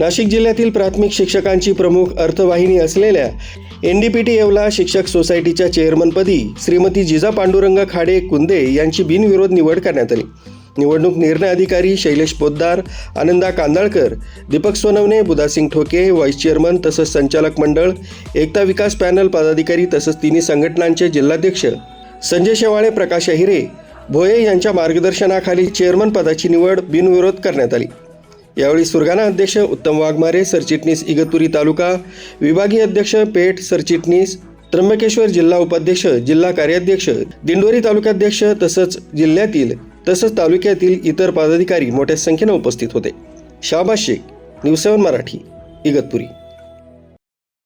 नाशिक जिल्ह्यातील प्राथमिक शिक्षकांची प्रमुख अर्थवाहिनी असलेल्या N D P T Yeola शिक्षक सोसायटीच्या चेअरमनपदी श्रीमती जिजा पांडुरंग खाडे कुंदे यांची बिनविरोध निवड करण्यात आली. निवडणूक निर्णय अधिकारी शैलेश पोद्दार आनंदा कांदळकर दीपक सोनवणे बुधासिंग ठोके व्हाईस चेअरमन तसंच संचालक मंडळ एकता विकास पॅनल पदाधिकारी तसंच तिन्ही संघटनांचे जिल्हाध्यक्ष संजय शेवाळे प्रकाश अहिरे भोये यांच्या मार्गदर्शनाखाली चेअरमन पदाची निवड बिनविरोध करण्यात आली. यावेळी सुरगाणा अध्यक्ष उत्तम वाघमारे सरचिटणीस इगतपुरी तालुका विभागीय अध्यक्ष पेठ सरचिटणीस त्र्यंबकेश्वर जिल्हा उपाध्यक्ष जिल्हा कार्याध्यक्ष दिंडोरी तालुकाध्यक्ष तसंच जिल्ह्यातील तसंच तालुक्यातील इतर पदाधिकारी मोठ्या संख्येनं उपस्थित होते. Shahbaz Shaikh news seven Marathi Igatpuri.